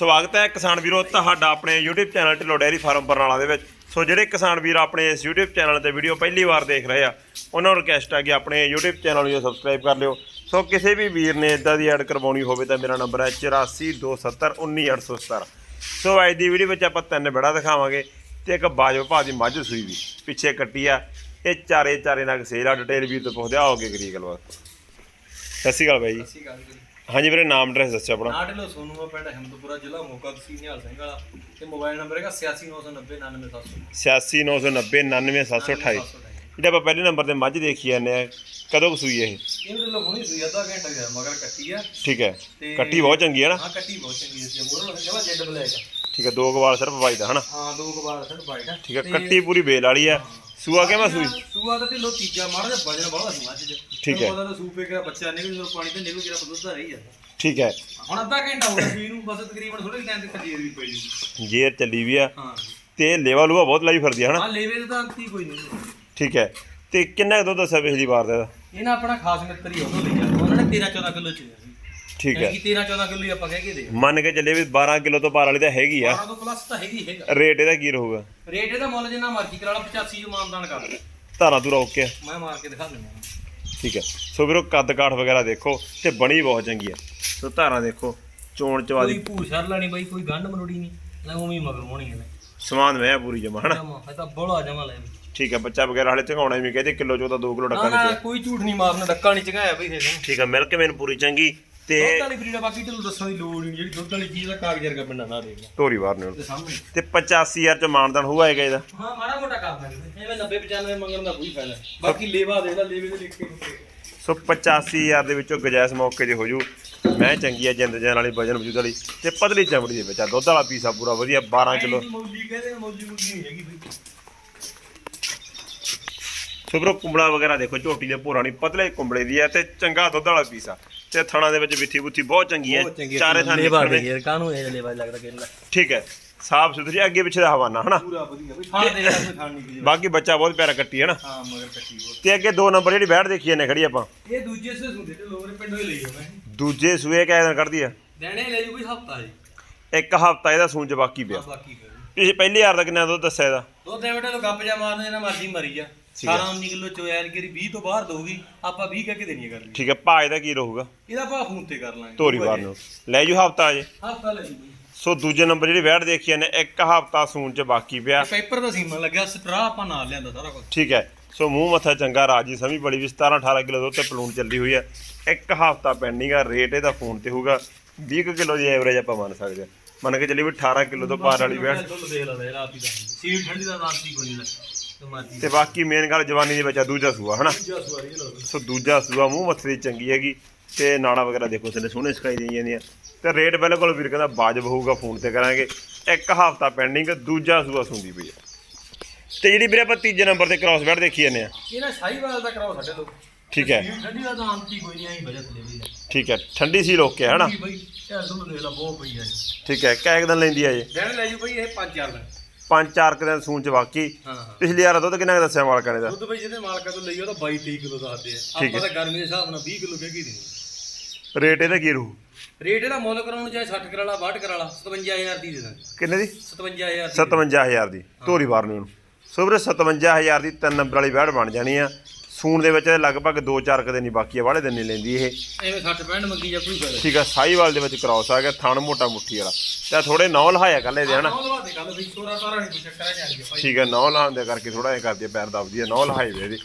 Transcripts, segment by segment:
ਸਵਾਗਤ ਹੈ ਕਿਸਾਨ ਵੀਰੋ, ਤੁਹਾਡਾ ਆਪਣੇ YouTube channel Dhillon dairy farm Barnala ਦੇ ਵਿੱਚ। ਸੋ ਜਿਹੜੇ ਕਿਸਾਨ ਵੀਰ ਆਪਣੇ ਇਸ YouTube ਚੈਨਲ ਤੇ ਵੀਡੀਓ ਪਹਿਲੀ ਵਾਰ ਦੇਖ ਰਹੇ ਆ, ਉਹਨਾਂ ਨੂੰ ਰਿਕਵੈਸਟ ਆ ਕਿ ਆਪਣੇ YouTube ਚੈਨਲ ਨੂੰ ਸਬਸਕ੍ਰਾਈਬ ਕਰ ਲਿਓ। ਸੋ ਕਿਸੇ ਵੀ ਵੀਰ ਨੇ ਇਦਾਂ ਦੀ ਐਡ ਕਰਵਾਉਣੀ ਹੋਵੇ ਤਾਂ ਮੇਰਾ ਨੰਬਰ ਹੈ 8427191817 ਸੋ ਅੱਜ ਦੀ ਵੀਡੀਓ ਵਿੱਚ ਆਪਾਂ ਤਿੰਨ ਬੜਾ ਦਿਖਾਵਾਂਗੇ ਤੇ ਇੱਕ ਬਾਜੋ ਭਾਅ ਦੀ ਮੱਝ ਸੂਈ ਵੀ, ਪਿੱਛੇ ਕੱਟੀ ਆ। ਇਹ ਚਾਰੇ ਚਾਰੇ ਨਾਲ ਸੇਲ ਆ ਡਿਟੇਲ ਵੀ ਤੋਂ ਪੁੱਛਦੇ ਆਓਗੇ ਕਰੀ ਗੱਲਬਾਤ। ਸਤਿ ਸ਼੍ਰੀ ਅਕਾਲ ਬਾਈ ਜੀ। ਅਸੀਂ ਗੱਲ ਹਾਂਜੀ ਵੀਰੇ ਨਾਮ ਐਡਰੈਸ ਦੱਸਿਓ ਆਪਣਾ। ਨਾਟਲੋ ਸੋਨੂਆ ਪਿੰਡ ਹਿੰਮਤਪੁਰਾ ਜ਼ਿਲ੍ਹਾ ਮੋਗਾ ਤਹਿਸੀਲ ਨਿਹਾਲ ਸਿੰਘ ਵਾਲਾ। ਤੇ ਮੋਬਾਈਲ ਨੰਬਰ ਹੈਗਾ 8699099700 86990 ਜਿਹੜਾ ਆਪਾਂ ਪਹਿਲੇ ਨੰਬਰ ਤੇ ਮੱਝ ਦੇਖੀ ਜਾਂਦੇ ਆ। ਕਦੋਂ ਕੁ ਸੂਈ ਇਹ? ਇਹਨੂੰ ਤੇ ਲਗੋਣੀ ਸੂਈ ਅੱਧਾ ਘੰਟਾ ਗਿਆ ਮਗਰ ਕੱਟੀ ਆ। ਠੀਕ ਹੈ। ਤੇ- ਕੱਟੀ ਬਹੁਤ ਚੰਗੀ ਹੈ ਨਾ? ਹਾਂ ਕੱਟੀ ਬਹੁਤ ਚੰਗੀ ਸੀ ਮੋਰਲ ਜਮਾ ਜੈਡ ਬਲੈਕ ਠੀਕ ਹੈ ਦੋ ਕਵਾਲ ਸਿਰਫ ਵਾਈ ਦਾ ਹਨਾ? ਹਾਂ ਦੋ ਕਬਾਰ ਸਰ ਵਾਈਟ ਆ ਠੀਕ ਹੈ ਕੱਟੀ ਪੂਰੀ ਬੇਲ ਵਾਲੀ ਆ। ਸੂਆ ਕਿਵੇਂ ਸੂਈ? ਸੂਆ ਦਾ ਢਿੱਲੋ ਤੀਜਾ ਮਾੜਾ ਜਿਹਾ ਵਜਨ ਬਾਹਲਾ ਸੀ ਮੱਝ ਚ। ਠੀਕ ਹੈ। ਉਹਦਾ ਤਾਂ ਸੂਪੇ ਕਿਹੜਾ ਬੱਚਾ ਨਿਕਲ ਜਦੋਂ ਪਾਣੀ ਤੇ ਨਿਕਲ ਜਿਹੜਾ ਦੁੱਧ ਦਾ ਰਹੀ ਜਾਂਦਾ। ਠੀਕ ਹੈ। ਹੁਣ ਅੱਧਾ ਘੰਟਾ ਹੋ ਗਿਆ ਸੂਈ ਨੂੰ ਬਸ ਤਕਰੀਬਨ ਥੋੜੇ ਟਾਈਮ ਤੇ ਖਜੀਰ ਵੀ ਪਈ ਜੀ ਜੇਰ ਚੱਲੀ ਵੀ ਆ। ਹਾਂ। ਤੇ ਲੇਵਾ ਲੂਆ ਬਹੁਤ ਲਾਈ ਫਿਰਦੀ ਆ ਹਨਾ? ਆ ਲੇਵੇ ਦੇ ਤਾਂ ਅੰਤੀ ਕੋਈ ਨਹੀਂ ਠੀਕ ਹੈ। ਤੇ ਕਿੰਨਾ ਕੁ ਦੁੱਧ ਦੱਸਿਆ ਪਿਛਲੀ ਵਾਰ ਦਾ ਇਹਦਾ? ਇਹ ਨਾ ਆਪਣਾ ਖਾਸ ਮਿੱਤਰ ਹੀ ਉਹਨੂੰ ਲਿਆ ਉਹਨਾਂ ਨੇ 13 14 ਕਿਲੋ ਚ ਠੀਕ ਹੈ। ਕਿ 13 14 ਕਿਲੋ ਹੀ ਆਪਾਂ ਕਹਿ ਕੇ ਦੇ ਮੰਨ ਕੇ ਚੱਲੇ ਵੀ 12 ਕਿਲੋ ਤੋਂ ਪਾਰ ਵਾਲੀ ਤਾਂ ਹੈਗੀ ਆ। 12 ਤੋਂ ਪਲੱਸ ਤਾਂ ਹੈਗੀ ਹੈਗਾ। ਰੇਟ ਇਹਦਾ ਕੀ ਰਹੂਗਾ? ਰੇਟ ਇਹਦਾ ਮੁੱਲ ਜਿੰਨਾ ਮਰਜ਼ੀ ਕਰਾ ਲਾ 85 ਜੋ ਮਾਨਦਾਨ ਕਰ ਦੇ ਧਾਰਾ ਧੂਰਾ ਓਕੇ ਆ। ਮੈਂ ਮਾਰ ਕੇ ਦਿਖਾ ਦਿੰਦਾ। ਠੀਕ ਹੈ। ਸੋ ਵੀਰੋ ਕੱਦ ਕਾਠ ਵਗੈਰਾ ਦੇਖੋ ਤੇ ਬਣੀ ਬਹੁਤ ਚੰਗੀ ਹੈ ਸੋ ਧਾਰਾ ਦੇਖੋ ਚੋਣ ਚਵਾ ਕੋਈ ਦੀ ਛੜ ਲੈਣੀ ਬਾਈ ਕੋਈ ਗੰਢ ਮਨੋੜੀ ਨਹੀਂ। ਲੈ ਉਵੇਂ ਮਗਰ ਹੋਣੀ ਹੈ ਸਮਾਨ ਮੈਂ ਪੂਰੀ ਜਮਾ ਹਨਾ? ਇਹ ਤਾਂ ਬੋਲਾ ਜਮਾ ਲੈ ਠੀਕ ਹੈ ਬੱਚਾ ਵਗੈਰਾ ਹਲੇ ਚੰਗਾਉਣਾ ਵੀ ਕਹਿੰਦੇ ਕਿਲੋ ਚੋਂ ਤਾਂ 2 ਕਿਲੋ ਨਾ ਡੱਕਾ ਨਾ ਨਹੀਂ ਕੋਈ ਝੂਠ ਨਹੀਂ ਮਾਰਨਾ ਡੱਕਾ ਨਹੀਂ ਚੰਗਾਇਆ ਬਈ ਠੀਕ ਹੈ ਮਿਲਕ ਮੈਨੂੰ ਪੂਰੀ ਚੰਗੀ। ਤੇ ਵਾਲੀ ਫਰੀਡਾ ਬਾਕੀ ਤੈਨੂੰ ਦੱਸਣ ਦੀ ਲੋੜ ਨਹੀਂ ਜਿਹੜੀ ਦੁੱਧ ਵਾਲੀ ਚੀਜ਼ ਦਾ ਕਾਗਜ਼ ਵਰਗਾ ਪਿੰਡਾ ਨਾ ਦੇਗਾ। ਧੋਰੀ ਵਾਰ ਨੇ ਤੇ ਸਾਹਮਣੇ। ਤੇ 85000 ਚ ਮਾਨਦਾਨ ਹੋਊਗਾ ਇਹਦਾ ਹਾਂ ਮਾੜਾ ਮੋਟਾ ਕਰ ਦਾਂਗੇ ਐਵੇਂ 90 95 ਮੰਗਣ ਦਾ ਕੋਈ ਫਾਇਦਾ ਨਹੀਂ। ਬਾਕੀ ਲੇਵਾ ਦੇ ਲੈ ਲੇਵੇ ਦੇ ਲਿਖ ਕੇ। ਸੋ 85000 ਦੇ ਵਿੱਚੋਂ ਗਜਾਇਸ ਮੌਕੇ 'ਤੇ ਹੋ ਜੂ ਮੈਂ ਚੰਗੀ ਆ ਜਿੰਦ ਜਾਨ ਵਾਲੀ ਵਜਨ ਵਜੂਦ ਵਾਲੀ ਤੇ ਪਤਲੀ ਚਮੜੀ ਦੇ ਵਿੱਚ ਆ। ਦੁੱਧ ਵਾਲਾ ਪੀਸਾ ਪੂਰਾ ਵਧੀਆ 12 ਕਿਲੋ। ਮੌਲੀ ਕਹਿੰਦੇ ਆ, ਮੌਲੀ ਮੌਲੀ ਨਹੀਂ ਹੈਗੀ ਬਈ। ਸੋ ਵੀਰੋ ਕੁੰਬਲਾ ਵਗੈਰਾ ਦੇਖੋ ਝੋਟੀ ਦੇ ਭੋਰਾ ਨਹੀਂ ਪਤਲੇ ਕੁੰਬਲੇ ਦੀ ਹੈ ਤੇ ਚੰਗਾ ਦੁੱਧ ਵਾਲਾ ਪੀਸਾ। ਤੇ ਥਣਾ ਦੇ ਵਿੱਚ ਵਿੱਥੀ ਬੁੱਥੀ ਬਹੁਤ ਚੰਗੀ ਹੈ। ਚਾਰੇ ਥਾਂ ਲੇਵਾ ਦੇ ਨਿਕਲਣੇ ਯਾਰ ਕਾਹਨੂੰ ਇਹ ਲੇਵਾ ਲੱਗਦਾ ਕਿੰਨਾ? ਠੀਕ ਹੈ। ਸਾਫ਼ ਸੁਥਰੀ ਅੱਗੇ ਪਿੱਛੇ ਦਾ ਹਵਾਨਾ ਹਨਾ? ਪੂਰਾ ਵਧੀਆ ਬਈ ਖਾਣ ਦੇ ਕੋਈ ਖਾਣ ਨਹੀਂ ਕੀ ਬਾਕੀ ਬੱਚਾ ਬਹੁਤ ਪਿਆਰਾ ਕੱਟੀ ਹੈ ਨਾ। ਹਾਂ ਮਗਰ ਕੱਟੀ ਬਹੁਤ। ਤੇ ਅੱਗੇ ਦੋ ਨੰਬਰ ਜਿਹੜੀ ਬੈਠ ਦੇਖੀ ਨੇ ਖੜੀ ਆਪਾਂ। ਇਹ ਦੂਜੇ ਸੇ ਸੁਣਦੇ ਤੇ ਲੋਕ ਨੇ ਪਿੰਡੋਂ ਹੀ ਲਈ ਮੈਂ ਦੂਜੇ ਸੂਏ ਕਿਹ ਦਿਨ ਕੱਢਦੀ ਆ? ਦੇਣੇ ਲੈ ਜੂ ਕੋਈ ਹਫਤਾ ਜੀ। ਇੱਕ ਹਫਤਾ ਇਹਦਾ ਸੂਣ ਚ ਬਾਕੀ ਪਿਆ। ਹਾਂ, ਬਾਕੀ ਫਿਰ ਇਹ ਪਹਿਲੀ ਵਾਰ ਦਾ ਕਿੰਨਾ ਦੁੱਧ ਦੱਸਿਆ ਇਹਦਾ? ਦੋ ਤਿੰਨ ਬਟੇ ਲੋ ਗੱਪ ਜਾ ਮਾਰਨੇ ਜਿਹਨਾਂ ਮਰਜ਼ੀ ਮਰੀ ਜਾ। ਹੈ। 18 19 ਕਿਲੋ ਚੋ ਯਾਰ ਕਿ 20 ਤੋਂ ਬਾਹਰ ਦਊਗੀ ਆਪਾਂ 20 ਕਹਿ ਕੇ ਦੇਣੀ ਕਰਨੀ ਠੀਕ ਹੈ ਭਾਜ ਦਾ ਕੀ ਰਹੂਗਾ? ਇਹਦਾ ਭਾ ਫੋਨ ਤੇ ਕਰ ਲਾਂਗੇ। ਧੋਰੀ ਵਾਰ ਨੂੰ। ਲੈ ਜੂ ਹਫਤਾ ਅਜੇ। ਹਫਤਾ ਲੈ ਜੂ ਸੋ ਦੂਜੇ ਨੰਬਰ ਜਿਹੜੀ ਵੈਟ ਦੇਖੀ ਨੇ ਇੱਕ ਹਫਤਾ ਸੂਣ ਚ ਬਾਕੀ ਪਿਆ। ਪੇਪਰ ਦਾ ਸੀਮਾ ਲੱਗਿਆ ਸਟਰਾ ਆਪਾਂ ਨਾਲ ਲਿਆਂਦਾ ਸਾਰਾ ਕੁਝ ਠੀਕ ਹੈ। ਸੋ ਮੂੰਹ ਮੱਥਾ ਚੰਗਾ ਰਾਜੀ ਸਮੀ ਬੜੀ ਵੀ 17 18 ਕਿਲੋ ਦੁੱਧ ਤੇ ਪਲੂਣ ਚੱਲੀ ਹੋਈ ਹੈ। ਇੱਕ ਹਫਤਾ ਪੈਂਡਿੰਗ ਆ ਰੇਟ ਇਹਦਾ ਫੋਨ ਤੇ ਹੋਊਗਾ। 20 ਕਿਲੋ ਦੀ ਐਵਰੇਜ ਆਪਾਂ ਮੰਨ ਸਕਦੇ ਹਾਂ। ਮੰਨ ਕੇ ਚੱਲੀ ਵੀ 18 ਕਿਲੋ ਤੋਂ ਪਾਰ ਵਾਲੀ ਵੈਟ ਦੁੱਧ ਦੇ ਲਾ ਰਾਤ ਹੀ ਦਾ। ਸੀਲ ਠੰਡੀ ਦਾ ਨਾਂਤੀ ਕੋਈ ਨਹੀਂ ਤੇ ਬਾਕੀ ਮੇਨ ਗੱਲ ਜਵਾਨੀ ਦੇ ਵਿੱਚ ਆ ਦੂਜਾ ਸੂਆ ਹਨਾ? ਦੂਜਾ ਇਹ ਸੋ ਦੂਜਾ ਸੂਆ ਮੂੰਹ ਮੱਥੇ ਦੀ ਚੰਗੀ ਹੈਗੀ। ਤੇ ਨਾੜਾ ਵਗੈਰਾ ਦੇਖੋ ਥੱਲੇ ਸੋਹਣੇ ਸਿਖਾਈ ਦੇਈ ਜਾਂਦੀਆਂ। ਤੇ ਰੇਟ ਬਿਲਕੁਲ ਵੀਰ ਕਹਿੰਦਾ ਵਾਜਬ ਹੋਊਗਾ ਫੋਨ ਤੇ ਕਰਾਂਗੇ। ਇੱਕ ਹਫਤਾ ਪੈਂਡਿੰਗ ਦੂਜਾ ਸੂਆ ਸੁੰਦੀ ਪਈ ਹੈ ਤੇ ਜਿਹੜੀ ਵੀਰੇ ਆਪਾਂ ਤੀਜੇ ਨੰਬਰ ਤੇ ਕ੍ਰਾਸ ਬੈਟ ਦੇਖੀ ਜਾਂਦੇ ਆ। ਇਹਨਾਂ ਸ਼ਾਹੀਵਾਲ ਦਾ ਕਰਾਓ ਸਾਡੇ ਲੋਕ ਠੀਕ ਹੈ। ਠੰਡੀ ਦਾ ਤਾਂ ਆਂਤੀ ਕੋਈ ਨਹੀਂ ਆਈ ਬਜਟ ਲੈ ਲਈ ਠੀਕ ਹੈ ਠੰਡੀ ਸੀ ਲੋਕ ਕੇ ਹਨਾ? ਬਈ ਚੱਲ ਦੁੱਧ ਦੇ ਲਾ ਬਹੁਤ ਪਈ ਜੀ ਠੀਕ ਹੈ ਕੈ ਦਿਨ ਲੈਂਦੀ ਆ ਜੇ ਦੇਣ ਲੈ ਜੂ ਬਈ ਇਹ 5-4 ਦਿਨ। ਪੰਜ ਚਾਰ ਕੁ ਦਿਨ ਸੂਣ ਚ ਬਾਕੀ। ਹਾਂ ਹਾਂ। ਪਿਛਲੀ ਵਾਰ ਦੁੱਧ ਕਿੰਨਾ ਕੁ ਦੱਸਿਆ ਮਾਲਕਾਂ ਨੇ ਦਾ ਦੁੱਧ ਬਈ ਜਿਹਦੇ ਮਾਲਕਾਂ ਤੋਂ ਲਈ ਉਹ ਤਾਂ 22-23 ਕਿਲੋ ਦੱਸਦੇ ਆ। ਆਪਾਂ ਤਾਂ ਗਰਮੀ ਦੇ ਹਿਸਾਬ ਨਾਲ 20 ਕਿਲੋ ਕਹਿ ਕੇ ਦੇਣੀ ਰੇਟ ਇਹਦਾ ਕੀ ਰਹੂ? ਰੇਟ ਇਹਦਾ ਮੁੱਲ ਕਰਾਉਣ ਚਾਹੇ 60 ਕਰਾਲਾ 62 ਕਰਾਲਾ 57000 ਦੀ ਦੇ ਦਾਂਗੇ। ਕਿੰਨੇ ਦੀ? 57000 ਦੀ। 57000 ਦੀ। ਧੋਰੀ ਵਾਰ ਨੂੰ ਸੋ ਵੀਰੇ 57000 ਦੀ ਤਿੰਨ ਨੰਬਰ ਵਾਲੀ ਬੈੜ ਬਣ ਜਾਣੀ ਆ। ਸੂਣ ਦੇ ਵਿੱਚ ਲਗਭਗ 2-4 ਕਦੇ ਨਹੀਂ ਬਾਕੀ ਆ ਵਾਲੇ ਦਿਨ ਨਹੀਂ ਲੈਂਦੀ ਇਹ। ਐਵੇਂ 60 65 ਮੰਗੀ ਜਾਂ ਕੋਈ ਫਾਇਦਾ ਠੀਕ ਆ ਸਾਈਵਾਲ ਦੇ ਵਿੱਚ ਕ੍ਰਾਸ ਆ ਗਿਆ ਥਣ ਮੋਟਾ ਮੁੱਠੀ ਵਾਲਾ। ਤੇ ਥੋੜੇ ਨੌ ਲਹਾਇਆ ਕੱਲੇ ਦੇ ਹਨਾ ਨਾ। ਲਵਾ ਦੇ ਗੱਲ ਬਈ ਸੋਰਾ ਸਾਰਾ ਨਹੀਂ ਕੋਈ ਚੱਕਰ ਆ ਜਾਂਦੀ ਭਾਈ ਠੀਕ ਹੈ ਨੌ ਲਹਾਉਣ ਦੇ ਕਰਕੇ ਥੋੜਾ ਜਿਹਾ ਕਰਦੀ ਆ, ਪੈਰ ਦਬਦੀ ਆ ਨੌ ਲਹਾਈ ਵੇ ਇਹਦੀ।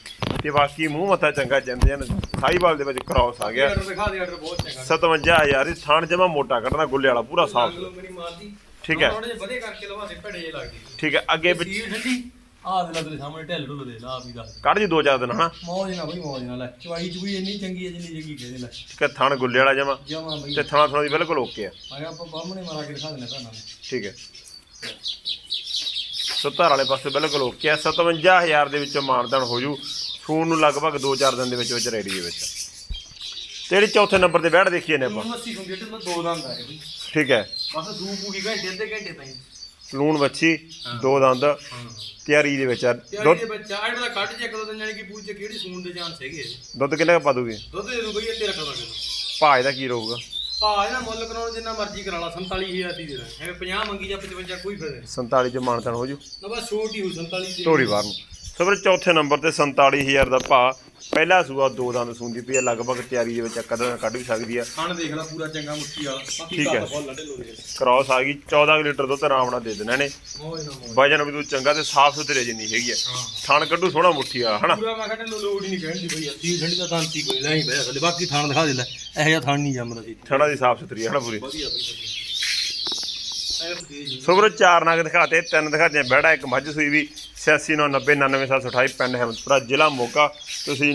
ਤੇ ਬਾਕੀ ਮੂੰਹ ਮੱਥਾ ਚੰਗਾ ਜਾਂਦੇ ਹਨ ਸਾਈਵਾਲ ਦੇ ਵਿੱਚ ਕ੍ਰਾਸ ਆ ਗਿਆ। ਆਰਡਰ ਦਿਖਾ ਦੇ ਆਰਡਰ ਬਹੁਤ ਚੰਗਾ। 57000 ਦੀ ਥਣ ਜਮਾ ਮੋਟਾ ਕੱਢਣਾ ਗੁੱਲੇ ਵਾਲਾ ਪੂਰਾ ਸਾਫ਼। ਠੀਕ ਹੈ। ਥੋੜੇ ਜਿਹੇ ਵਧੇ ਕਰਕੇ ਲਵਾ ਦੇ ਭੜੇ ਜੇ ਲੱਗਦੀ। ਠੀਕ ਹੈ ਅੱਗੇ ਠੰਡੀ। ਆਹ ਦੇ ਲਾ ਤੇਰੇ ਸਾਹਮਣੇ ਢਿੱਲ ਢੁੱਲ ਦੇ ਲਾ ਆ ਵੀ ਦੱਸ। ਕੱਢ ਜੀ ਦੋ ਚਾਰ ਦਿਨ ਹਨਾ? ਮੌਜ ਨਾ ਬਈ ਮੌਜ ਨਾਲ ਲੈ। ਚਵਾਈ ਚੁਈ ਇੰਨੀ ਚੰਗੀ ਹੈ ਜਿੰਨੀ ਜਗੀ ਕਹਿੰਦੇ ਲੈ। ਠੀਕ ਹੈ ਥਣ ਗੁੱਲੇ ਵਾਲਾ ਜਮਾ। ਜਮਾ ਬਈ। ਤੇ ਥਣਾ ਥਣਾ ਦੀ ਬਿਲਕੁਲ ਓਕੇ ਆ। ਮੈਂ ਆਪਾਂ ਬਾਹਮਣੇ ਮਾਰਾ ਕੇ ਦਿਖਾ ਦਿੰਦੇ ਤੁਹਾਨੂੰ ਠੀਕ ਹੈ। ਸੋ ਧਾਰ ਵਾਲੇ ਪਾਸੇ ਬਿਲਕੁਲ ਓਕੇ ਆ। 57000 ਦੇ ਵਿੱਚੋਂ ਮਾਨਦਾਨ ਹੋ ਜੂ। ਫੋਨ ਨੂੰ ਲਗਭਗ 2-4 ਦਿਨ ਦੇ ਵਿੱਚ ਵਿੱਚ ਰੈਡੀ ਦੇ ਵਿੱਚ। ਤੇ ਜਿਹੜੀ ਚੌਥੇ ਨੰਬਰ ਤੇ ਬੈਠ ਦੇਖੀਏ ਨੇ ਆਪਾਂ। ਦੋ ਦੰਦ ਠੀਕ ਹੈ। ਬਸ ਦੂ ਪੂਗੀ ਘੰਟੇ ਅੱਧੇ ਘੰਟੇ ਤਾਈਂ। ਲੂਣ ਵੱਛੀ ਦੋ ਦੰਦ ਤਿਆਰੀ ਦੇ ਵਿੱਚ ਆ। ਦੁੱਧ ਇਹ ਬੱਚਾ ਆੜ ਦਾ ਕੱਢ ਚੈੱਕ ਦੋ ਦਿਨ ਜਾਨੀ ਕਿ ਪੂਛ ਚ ਕਿਹੜੀ ਸੂਣ ਦੇ ਚਾਂਸ ਹੈਗੇ ਦੁੱਧ ਕਿੰਨਾ ਕੁ ਪਾ ਦੂਗੇ? ਦੁੱਧ ਦੇ ਦੂ ਬਈ ਇਹ 13 ਕਿਲੋ ਭਾਜ ਦਾ ਕੀ ਰਹੂਗਾ? ਭਾ ਇਹਨਾਂ ਮੁੱਲ ਕਰਾਉਣ ਜਿੰਨਾ ਮਰਜ਼ੀ ਕਰਾ ਲਾ 47000 ਦੀ ਦੇ ਦੇ ਐਵੇਂ 50 ਮੰਗੀ ਜਾਂ 55 ਕੋਈ ਫਾਇਦਾ ਨਹੀਂ। 47 ਚ ਮਾਨਤਨ ਹੋ ਜੂ। ਨਾ ਬਸ ਛੋਟ ਹੀ ਹੋ 47 ਦੀ ਢੋਰੀ ਵਾਰ ਨੂੰ। ਸੋ ਵੀਰੇ ਚੌਥੇ ਨੰਬਰ ਤੇ 47000 ਦਾ ਭਾ ਪਹਿਲਾ ਸੂਆ ਦੋ ਦੰਦ ਸੂੰਦੀ ਪਈ ਆ ਲਗਭਗ ਤਿਆਰੀ ਦੇ ਵਿੱਚ ਕਦੋਂ ਕੱਢ ਵੀ ਸਕਦੀ ਆ। ਖਾਣ ਦੇਖ ਲੈ ਪੂਰਾ ਚੰਗਾ ਮੁੱਠੀ ਵਾਲਾ। ਬਾਕੀ ਠੀਕ ਹੈ। ਘਰ ਬਹੁਤ ਲੱਡੇ ਲੋੜੇ ਕ੍ਰਾਸ ਆ ਗਈ 14 ਕੁ ਲੀਟਰ ਦੁੱਧ ਆਰਾਮ ਨਾਲ ਦੇ ਦੇਣਾ ਨੇ। ਵਜਨ ਵੀ ਤੂੰ ਚੰਗਾ ਤੇ ਸਾਫ਼ ਸੁਥਰੇ ਜਿੰਨੀ ਹੈਗੀ ਆ। ਹਾਂ। ਥਣ ਕੱਢੂ ਸੋਹਣਾ ਮੁੱਠੀ ਆ ਹਨਾ? ਪੂਰਾ ਮੈਂ ਕਹਿੰਦਾ ਲੋ ਲੋੜ ਹੀ ਨਹੀਂ ਕਹਿਣ ਦੀ ਬਈ ਅੱਧੀ ਠੰਡੀ ਦਾ ਤਾਂ ਤੀ ਕੋਈ ਲੈ ਹੀ ਥੱਲੇ। ਬਾਕੀ ਥਾਣ ਦਿਖਾ ਦੇ ਲੈ ਇਹੋ ਜਿਹਾ ਥਾਣ ਨਹੀਂ ਜੰਮਦਾ ਸੀ। ਥਣਾ ਦੀ ਸਾਫ਼ ਸੁਥਰੀ ਆ ਹਨਾ ਪੂਰੀ? ਵਧੀਆ ਬਈ ਸੋ ਵੀਰੇ ਚਾਰ ਨਗ ਦਿਖਾਤੇ ਤਿੰਨ ਦਿਖਾਤੇ ਬੈੜਾ ਇੱਕ ਮੱਝ ਸੂਈ ਵੀ 86 990 99 728 ਪਿੰਡ ਹੈਮਤਪੁਰਾ ਜ਼ਿਲ੍ਹਾ ਮੋਗਾ। ਤੁਸੀਂ